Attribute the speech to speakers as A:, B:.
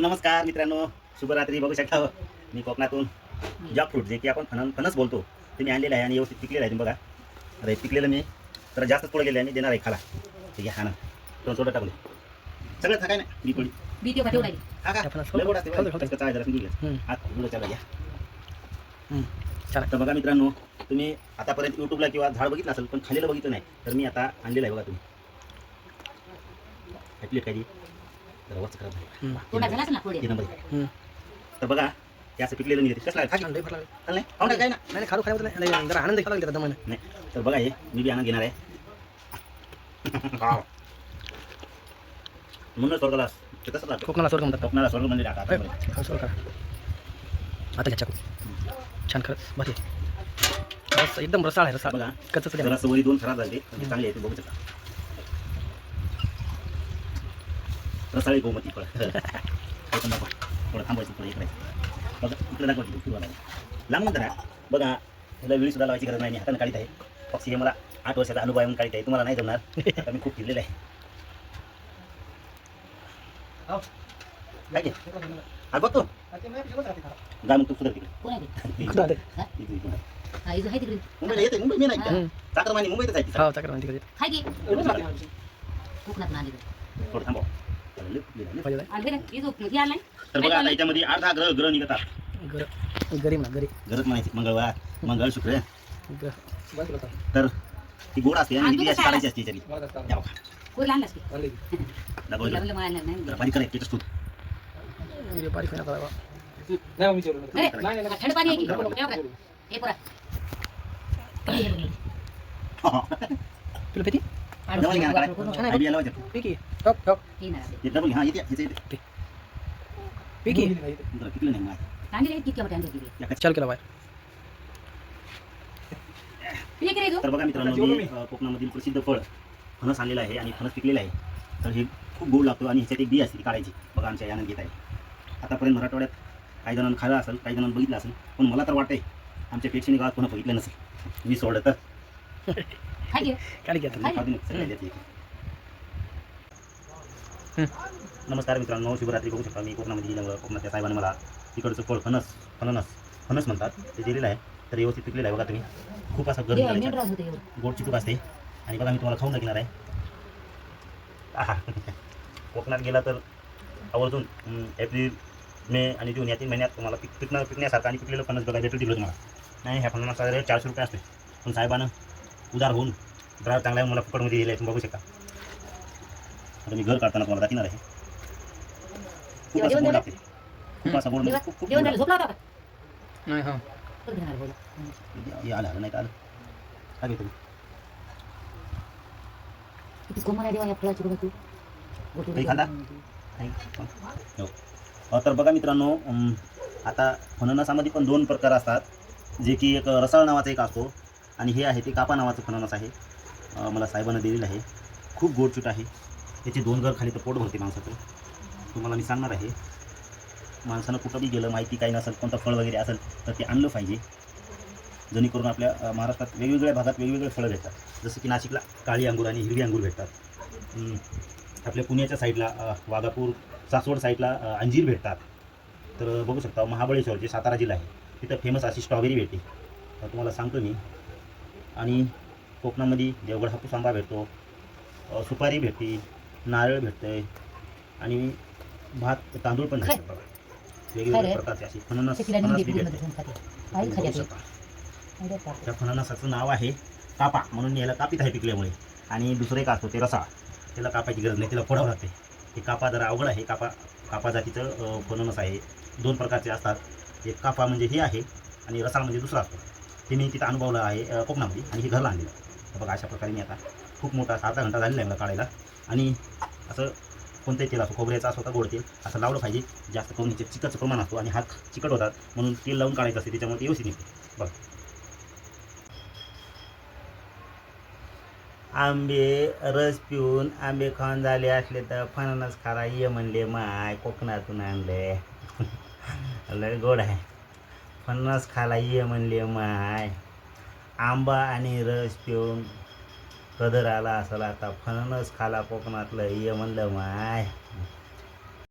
A: नमस्कार मित्रांनो शुभरात्री बघू शकता मी कोकणातून जॉक फ्रूट जे की आपण फणस फणस बोलतो ते मी आणलेलं आहे आणि व्यवस्थित पिकलेलं आहे तुम्ही बघा. आता हे पिकलेलं मी तर जास्त पुढे गेले आणि देणार आहे खाला. ठीक आहे हा ना. सोडं टाकले सगळं थाकाय ना मी पडी
B: बी
A: हा बघा मित्रांनो तुम्ही आतापर्यंत युट्यूबला किंवा झाड बघितलं असेल पण खालीला बघितलं नाही तर मी आता आणलेलं आहे बघा तुम्ही. प्लेट काय ती? जरा वरचं करा भाई.
C: हम्म.
B: तोंडात झाला असेल ना पुढे.
A: हे नंबर
C: हम्म.
A: तर बघा हे असं पिकलेलं नाही कसं आहे? की.
C: छान भरला.
A: खाल्लं नाही? खाऊ नका काय ना
C: नाही खारू खायला नाही नाही, जरा आनंद लागला दमाने.
A: नाही. तर बघा हे मी बी आणून घेणार आहे. म्हणून स्वर्गाला ते कसं लागतं
C: कोकणाला स्वर्ग म्हणतात.
A: कोकणाला स्वर्ग म्हणजे टाका आता.
C: खाऊ स्वर्ग करा आता घ्या चाकू. छान खरंच. भारी रस एकदम रसाळ आहे रसाळ.
A: बघा.
C: कच्च
A: जरा सवयी दोन खराब झाले. म्हणजे चांगले आहे ते बघू शकता. रसाळी गोमती फळ पण थोडं थांबायचं पुढे इकडे बघा इकडे दाखवायची आहे लांब म्हणता बघा ह्याला वेळी सुद्धा लावायची गरज नाही मी हाताने काढीत आहे पक्षी हे मला आठ वर्षाचा अनुभव आहे म्हणून काढीत आहे तुम्हाला नाही जमणार आता मी खूप फिरलेलं आहे काय घे हा बघतो जा मग तू सुधार तिकडे मुंबईला येते मुंबई मी नाही का. चाकरमानी मुंबईतच आहे.
C: हो
B: कोकणात
A: थोडं थांबव तर बघा आता याच्यामध्ये आठ दहा ग्रह ग्रह. निघतात
C: गर
A: गरज म्हणायची मंगळवार मंगळ शुक्र. तर ती गोड असते आणि ही
B: तू
A: अशी काढायची असते याच्यातली या बघा.
B: कोणी आणलास की.
A: दाखव इकडं. जरा बारीक करायची
C: बारीक होईना करावा. तुला किती
A: घ्या. काय आयडिया लावायचं
C: पिकी
B: हे
A: डबल हा येते येते येते
C: पिकी
A: जरा किती नाही माहिती
C: चाल केला बाय
B: पिले की रे तू?
A: तर बघा मित्रांनो मी अ, कोकणामधील प्रसिद्ध फळ फणस आणलेलं आहे आणि फणस पिकलेलं आहे तर हे खूप गोड लागतो आणि ह्याच्यात एक बी असते ती काढायची बघा आमच्या यानं घेत आहे आतापर्यंत मराठवाड्यात काही जणांना खाल्लं असेल काही जणांना बघितलं असेल पण मला तर वाटतंय आमच्या पेक्षणी गावात कोणा बघितलं नसेल मी सोडलं तर नमस्कार मित्रांनो शिवरात्री बघू शकता मी. कोकणामध्ये गेल्यामुळं कोकणातल्या साहेबांनी मला तिकडचं फळ फणस फणनस फणस म्हणतात. ते दिलेलं आहे. तर व्यवस्थित पिकलेलं आहे बघा तुम्ही. खूप असं गरम
B: मेंढराज होते एवढं.
A: गोड चिकूक असते. आणि बघा मी तुम्हाला खाऊन दाखवणार आहे. आहा. कोकणात गेला तर आवर्जून एप्रिल मे आणि जून या तीन महिन्यात तुम्हाला पिक पिकणार पिकण्यासारखं आणि पिकलेलं फणस बघा भेटून दिलं तुम्हाला. नाही ह्या फणसाचा रेट चारशे रुपये असते पण साहेबानं उदार होऊन ड्राईव्ह चांगला आहे मला फुकटमध्ये दिले तुम्ही बघू शकता आता मी घर काढताना तुम्हाला दाखवणार आहे खूप असं लागते खूप असं म्हणजे खूप खूप
B: का?
C: नाही हा.
A: हे आलं आलं नाही तर आलं काय घेतो
B: किती कोमल आहे देवा या फळाची बघा तू. गोटू
A: काही खाल्ला? नाही. हो. तर बघा मित्रांनो आता फणसामध्ये पण दोन प्रकार असतात जे की एक रसाळ नावाचा एक असतो आणि हे आहे ते कापा नावाचं फणस आहे. मला साहेबांना दिलेलं आहे. खूप गोडचूट आहे. त्याचे दोन घर खाली तर पोट भरते माणसाचं. तुम्हाला मी सांगणार आहे. माणसानं कुठंही गेलं माहिती काही नसेल कोणतं फळ वगैरे असेल तर ते आणलं पाहिजे. जेणेकरून आपल्या महाराष्ट्रात वेगवेगळ्या भागात वेगवेगळे फळं भेटतात. जसं की नाशिकला काळी अंगूर आणि हिरवी अंगूर भेटतात. आपल्या पुण्याच्या साईडला वाघापूर सासवड साईडला अंजीर भेटतात. तर बघू शकता महाबळेश्वर जे सातारा जिल्हा आहे. तिथं फेमस अशी स्ट्रॉबेरी भेटते. तर तुम्हाला सांगतो मी. आणि कोकणामध्ये देवगड हापूस आंबा भेटतो सुपारी भेटते नारळ भेटतंय आणि भात तांदूळ पण भेटतात बघा. वेगवेगळ्या? प्रकारचे अशी फणस बी भेटते. त्या फणसाचं नाव आहे कापा. म्हणून याला कापीत आहे पिकल्यामुळे. आणि दुसरं एक असतो ते रसाळ. त्याला कापायची गरज नाही त्याला फोडावं लागते. हे कापा जरा अवघड आहे. कापा कापा जातीचं अं, फणस आहे. दोन प्रकारचे असतात. एक कापा म्हणजे हे आहे आणि रसाळ म्हणजे दुसरा असतो. ते मी तिथं अनुभवलं आहे कोकणामध्ये. आणि हे घरला आणलेलं आहे. बघा अशा प्रकारे मी आता खूप मोठा असा अर्धा घंटा झालेला आहे मला काढायला. आणि असं कोणत्याही तेल असो खोबऱ्याचा असो का गोड तेल असं लावलं पाहिजे. जास्त करून याचे चिकटचं प्रमाण असतो आणि हात चिकट होतात म्हणून तेल लावून काढायचं असते त्याच्यामुळे ते व्यवस्थित निघते. बघ. आंबे रस पिऊन आंबे खाऊन झाले असले तर फणस खारा ये म्हणले माय कोकणातून आणले लय गोड आहे. फणस खाला ये म्हणले माय. आंबा आणि रस पिऊन कदर आला असेल आता. फणस खाला कोकणातलं ये म्हणलं माय.